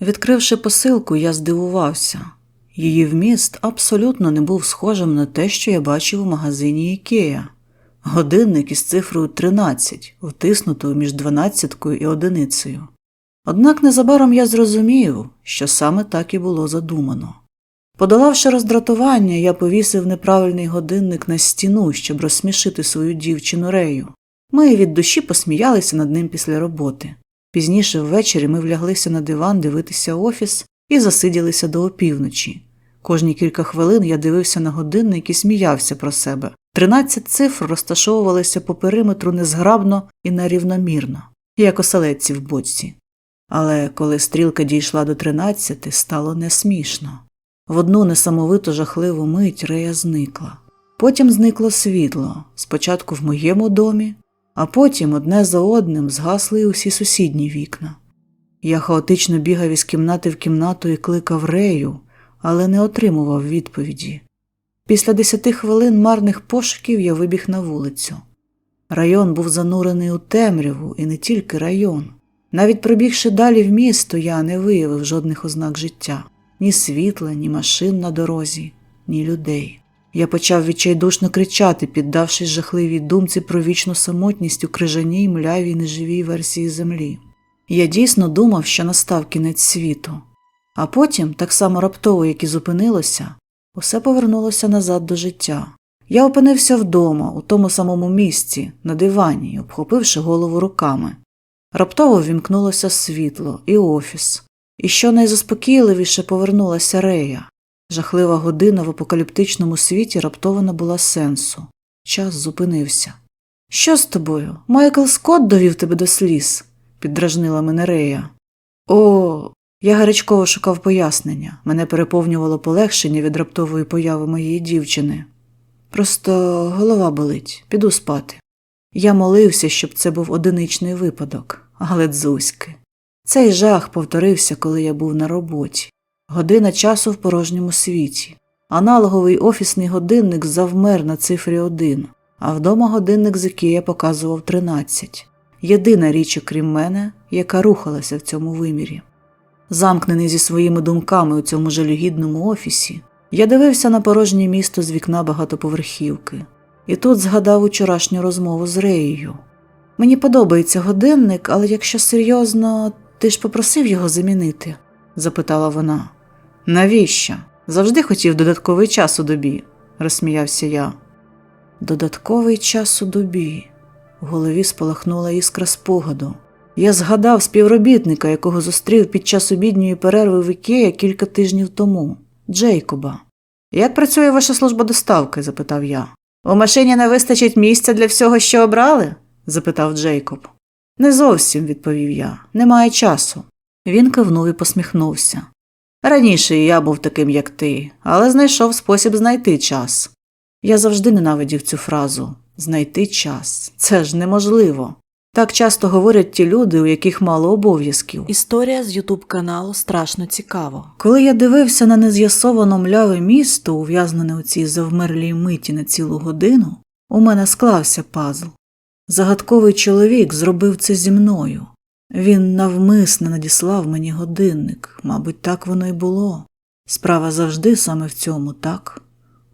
Відкривши посилку, я здивувався. Її вміст абсолютно не був схожим на те, що я бачив у магазині Ікея. Годинник із цифрою 13, втиснутою між дванадцяткою і одиницею. Однак незабаром я зрозумів, що саме так і було задумано. Подолавши роздратування, я повісив неправильний годинник на стіну, щоб розсмішити свою дівчину Рею. Ми від душі посміялися над ним після роботи. Пізніше ввечері ми вляглися на диван дивитися офіс і засиділися до опівночі. Кожні кілька хвилин я дивився на годинник і сміявся про себе. Тринадцять цифр розташовувалися по периметру незграбно і нерівномірно, як оселедці в бочці. Але коли стрілка дійшла до тринадцяти, стало несмішно. В одну несамовито жахливу мить Рея зникла. Потім зникло світло, спочатку в моєму домі, а потім одне за одним згасли усі сусідні вікна. Я хаотично бігав із кімнати в кімнату і кликав Рею, але не отримував відповіді. Після десяти хвилин марних пошуків я вибіг на вулицю. Район був занурений у темряву, і не тільки район. Навіть пробігши далі в місто, я не виявив жодних ознак життя ні світла, ні машин на дорозі, ні людей. Я почав відчайдушно кричати, піддавшись жахливій думці про вічну самотність у крижаній, млявій, неживій версії землі. Я дійсно думав, що настав кінець світу, а потім, так само раптово, як і зупинилося, усе повернулося назад до життя. Я опинився вдома, у тому самому місці, на дивані, обхопивши голову руками. Раптово ввімкнулося світло і офіс, і що найзаспокійливіше повернулася Рея. Жахлива година в апокаліптичному світі раптово набула сенсу. Час зупинився. Що з тобою? Майкл Скотт довів тебе до сліз, піддражнила мене Рея. О, я гарячково шукав пояснення. Мене переповнювало полегшення від раптової появи моєї дівчини. Просто голова болить, піду спати. Я молився, щоб це був одиничний випадок, але дзузьки. Цей жах повторився, коли я був на роботі. Година часу в порожньому світі. Аналоговий офісний годинник завмер на цифрі 1, а вдома годинник з Ікея показував 13. Єдина річ, окрім мене, яка рухалася в цьому вимірі. Замкнений зі своїми думками у цьому жалюгідному офісі, я дивився на порожнє місто з вікна багатоповерхівки, і тут згадав учорашню розмову з Реєю. Мені подобається годинник, але якщо серйозно, ти ж попросив його замінити? запитала вона. Навіщо? Завжди хотів додатковий час у добі, розсміявся я. Додатковий час у добі. В голові спалахнула іскра спогаду. Я згадав співробітника, якого зустрів під час обідньої перерви в Ікея кілька тижнів тому Джейкоба. Як працює ваша служба доставки? запитав я. У машині не вистачить місця для всього, що обрали? запитав Джейкоб. Не зовсім, відповів я, немає часу. Він кивнув і посміхнувся. Раніше я був таким, як ти, але знайшов спосіб знайти час. Я завжди ненавидів цю фразу знайти час. Це ж неможливо. Так часто говорять ті люди, у яких мало обов'язків. Історія з Ютуб каналу страшно цікаво. Коли я дивився на нез'ясовано мляве місто, ув'язнене у цій завмерлій миті на цілу годину, у мене склався пазл. Загадковий чоловік зробив це зі мною. Він навмисно надіслав мені годинник, мабуть, так воно й було. Справа завжди саме в цьому, так,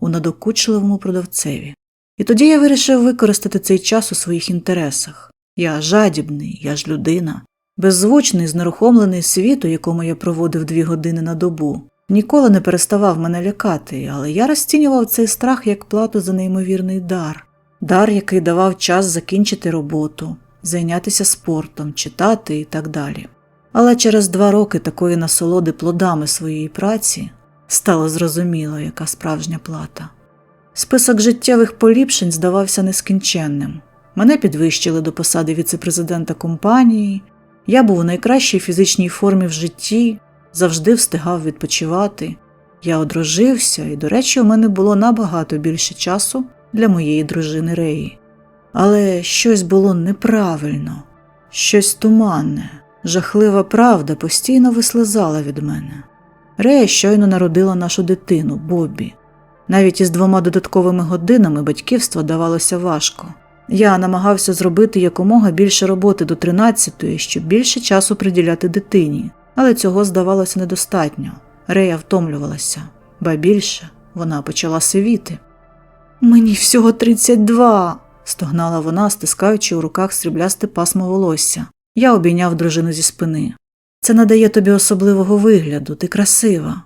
у надокучливому продавцеві. І тоді я вирішив використати цей час у своїх інтересах. Я жадібний, я ж людина, беззвучний, знерухомлений світ, у якому я проводив дві години на добу, ніколи не переставав мене лякати, але я розцінював цей страх як плату за неймовірний дар, дар, який давав час закінчити роботу, зайнятися спортом, читати і так далі. Але через два роки такої насолоди плодами своєї праці стало зрозуміло, яка справжня плата. Список життєвих поліпшень здавався нескінченним. Мене підвищили до посади віцепрезидента компанії, я був у найкращій фізичній формі в житті, завжди встигав відпочивати. Я одружився, і, до речі, у мене було набагато більше часу для моєї дружини Реї. Але щось було неправильно, щось туманне, жахлива правда постійно вислизала від мене. Рея щойно народила нашу дитину, Бобі. Навіть із двома додатковими годинами батьківства давалося важко. Я намагався зробити якомога більше роботи до 13-ї, щоб більше часу приділяти дитині, але цього здавалося недостатньо. Рея втомлювалася, ба більше вона почала сивіти. Мені всього 32, стогнала вона, стискаючи у руках сріблясте пасмо волосся. Я обійняв дружину зі спини. Це надає тобі особливого вигляду, ти красива.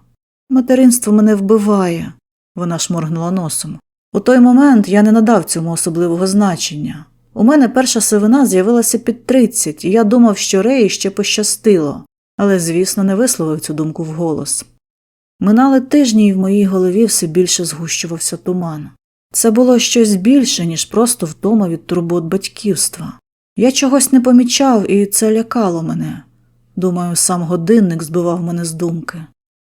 Материнство мене вбиває, вона шморгнула носом. У той момент я не надав цьому особливого значення. У мене перша сивина з'явилася під 30, і я думав, що Реї ще пощастило, але, звісно, не висловив цю думку вголос. Минали тижні, і в моїй голові все більше згущувався туман. Це було щось більше, ніж просто втома від турбот батьківства. Я чогось не помічав, і це лякало мене. Думаю, сам годинник збивав мене з думки.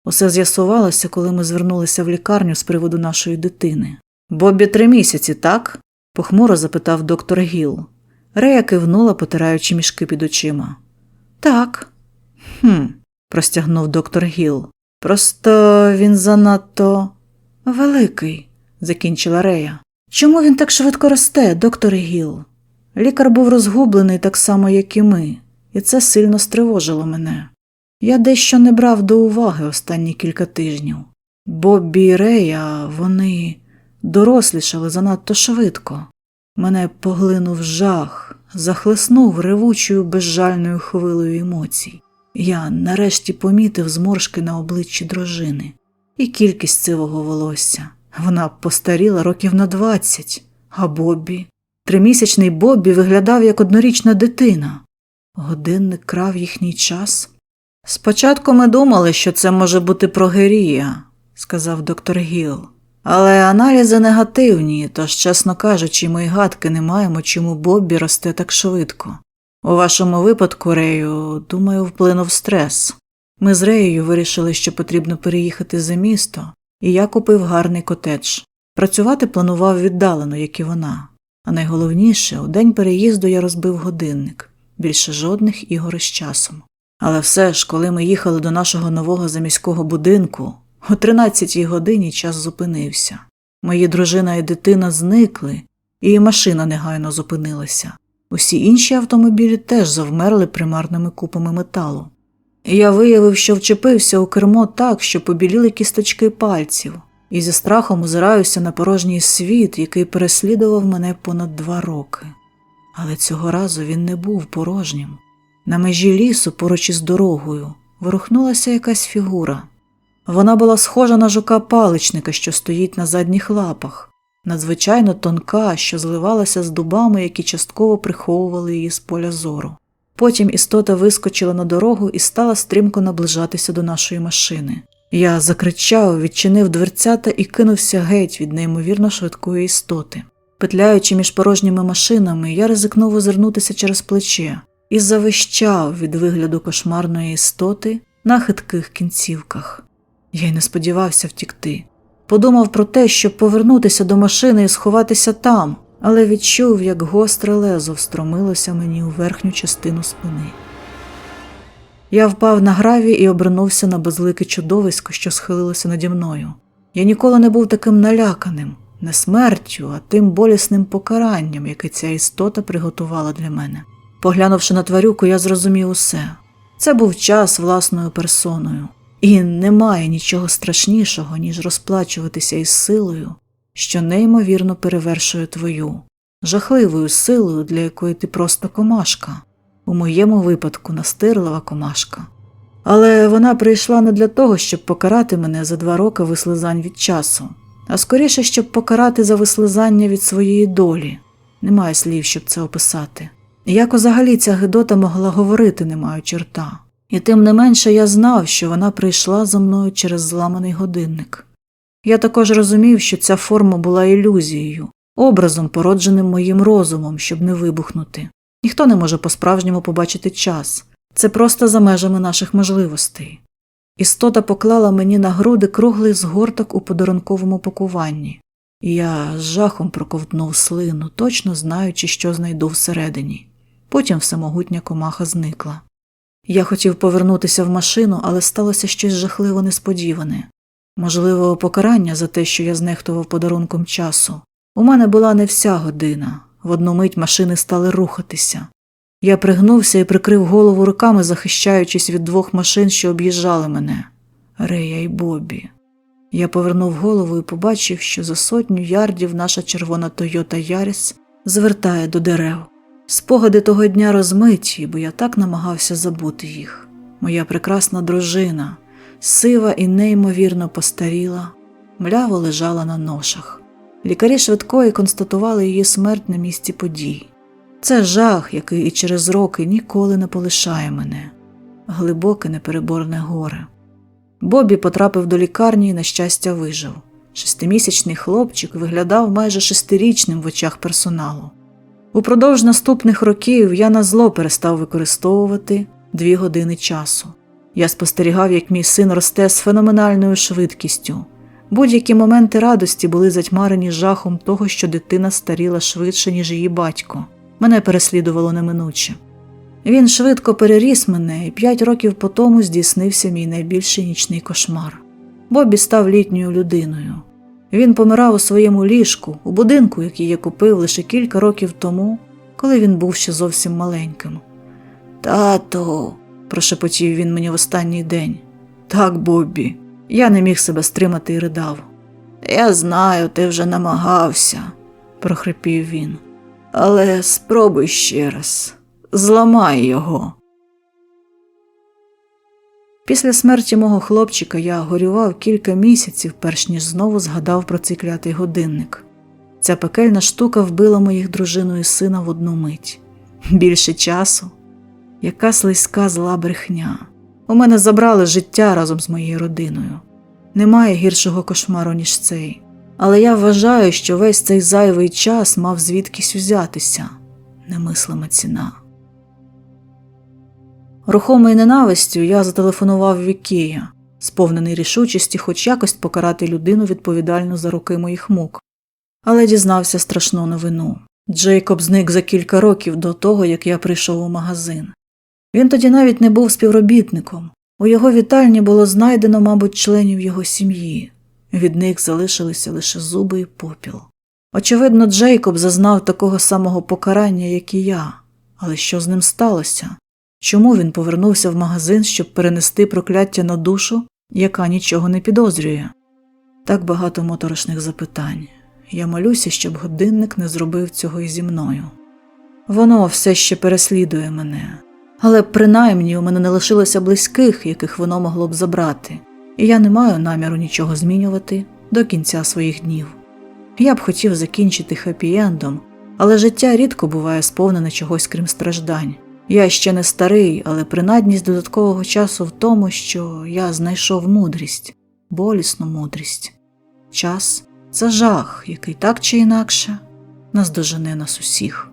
Усе з'ясувалося, коли ми звернулися в лікарню з приводу нашої дитини. Бобі три місяці, так? похмуро запитав доктор Гіл. Рея кивнула, потираючи мішки під очима. Так. Хм, простягнув доктор Гіл. Просто він занадто великий, закінчила Рея. Чому він так швидко росте, доктор Гіл? Лікар був розгублений так само, як і ми, і це сильно стривожило мене. Я дещо не брав до уваги останні кілька тижнів. Боббі і Рея, вони дорослішали занадто швидко. Мене поглинув жах, захлеснув ревучою безжальною хвилею емоцій. Я нарешті помітив зморшки на обличчі дружини і кількість сивого волосся. Вона постаріла років на двадцять, а Боббі. Тримісячний Боббі виглядав як однорічна дитина. Годинник крав їхній час. Спочатку ми думали, що це може бути прогерія, сказав доктор Гіл. Але аналізи негативні, тож, чесно кажучи, ми й гадки не маємо, чому Боббі росте так швидко. У вашому випадку, Рею, думаю, вплинув стрес. Ми з Реєю вирішили, що потрібно переїхати за місто, і я купив гарний котедж. Працювати планував віддалено, як і вона. А найголовніше, у день переїзду я розбив годинник більше жодних ігор із часом. Але все ж, коли ми їхали до нашого нового заміського будинку, о 13-й годині час зупинився. Мої дружина і дитина зникли, і машина негайно зупинилася. Усі інші автомобілі теж завмерли примарними купами металу. Я виявив, що вчепився у кермо так, що побіліли кісточки пальців, і зі страхом озираюся на порожній світ, який переслідував мене понад два роки. Але цього разу він не був порожнім. На межі лісу, поруч із дорогою, ворухнулася якась фігура. Вона була схожа на жука паличника, що стоїть на задніх лапах, надзвичайно тонка, що зливалася з дубами, які частково приховували її з поля зору. Потім істота вискочила на дорогу і стала стрімко наближатися до нашої машини. Я закричав, відчинив дверцята і кинувся геть від неймовірно швидкої істоти. Петляючи між порожніми машинами, я ризикнув озирнутися через плече і завищав від вигляду кошмарної істоти на хитких кінцівках. Я й не сподівався втікти. Подумав про те, щоб повернутися до машини і сховатися там, але відчув, як гостре лезо встромилося мені у верхню частину спини. Я впав на граві і обернувся на безлике чудовисько, що схилилося наді мною. Я ніколи не був таким наляканим, не смертю, а тим болісним покаранням, яке ця істота приготувала для мене. Поглянувши на тварюку, я зрозумів усе. Це був час власною персоною, і немає нічого страшнішого, ніж розплачуватися із силою, що неймовірно перевершує твою, жахливою силою, для якої ти просто комашка, у моєму випадку настирлива комашка. Але вона прийшла не для того, щоб покарати мене за два роки вислизань від часу, а скоріше, щоб покарати за вислизання від своєї долі. Немає слів, щоб це описати. Як взагалі ця Гедота могла говорити, не маючи рта. І тим не менше я знав, що вона прийшла за мною через зламаний годинник. Я також розумів, що ця форма була ілюзією, образом, породженим моїм розумом, щоб не вибухнути. Ніхто не може по-справжньому побачити час це просто за межами наших можливостей. Істота поклала мені на груди круглий згорток у подарунковому пакуванні, і я з жахом проковтнув слину, точно знаючи, що знайду всередині. Потім всемогутня комаха зникла. Я хотів повернутися в машину, але сталося щось жахливо несподіване. Можливо, покарання за те, що я знехтував подарунком часу. У мене була не вся година. В одну мить машини стали рухатися. Я пригнувся і прикрив голову руками, захищаючись від двох машин, що об'їжджали мене Рея і Бобі. Я повернув голову і побачив, що за сотню ярдів наша червона Тойота Яріс звертає до дерев. Спогади того дня розмиті, бо я так намагався забути їх. Моя прекрасна дружина, сива і неймовірно постаріла, мляво лежала на ношах. Лікарі швидкої констатували її смерть на місці подій. Це жах, який і через роки ніколи не полишає мене, глибоке непереборне горе. Бобі потрапив до лікарні і, на щастя, вижив. Шестимісячний хлопчик виглядав майже шестирічним в очах персоналу. Упродовж наступних років я на зло перестав використовувати дві години часу. Я спостерігав, як мій син росте з феноменальною швидкістю. Будь-які моменти радості були затьмарені жахом того, що дитина старіла швидше, ніж її батько. Мене переслідувало неминуче. Він швидко переріс мене, і п'ять років по тому здійснився мій найбільший нічний кошмар. Бобі став літньою людиною. Він помирав у своєму ліжку, у будинку, який я купив лише кілька років тому, коли він був ще зовсім маленьким. Тату, прошепотів він мені в останній день. Так, Бобі. Я не міг себе стримати і ридав. Я знаю, ти вже намагався, прохрипів він. Але спробуй ще раз, зламай його. Після смерті мого хлопчика я горював кілька місяців, перш ніж знову згадав про цей клятий годинник. Ця пекельна штука вбила моїх дружину і сина в одну мить. Більше часу. Яка слизька зла брехня. У мене забрали життя разом з моєю родиною. Немає гіршого кошмару, ніж цей. Але я вважаю, що весь цей зайвий час мав звідкись узятися немислима ціна. Рухомий ненавистю я зателефонував Вікія, сповнений рішучості хоч якось покарати людину відповідальну за роки моїх мук, але дізнався страшну новину. Джейкоб зник за кілька років до того, як я прийшов у магазин. Він тоді навіть не був співробітником. У його вітальні було знайдено, мабуть, членів його сім'ї. Від них залишилися лише зуби і попіл. Очевидно, Джейкоб зазнав такого самого покарання, як і я. Але що з ним сталося? Чому він повернувся в магазин, щоб перенести прокляття на душу, яка нічого не підозрює? Так багато моторошних запитань. Я молюся, щоб годинник не зробив цього і зі мною. Воно все ще переслідує мене, але принаймні у мене не лишилося близьких, яких воно могло б забрати, і я не маю наміру нічого змінювати до кінця своїх днів. Я б хотів закінчити хеппі-ендом, але життя рідко буває сповнене чогось крім страждань. Я ще не старий, але принадність додаткового часу в тому, що я знайшов мудрість, болісну мудрість. Час це жах, який так чи інакше наздожене нас усіх.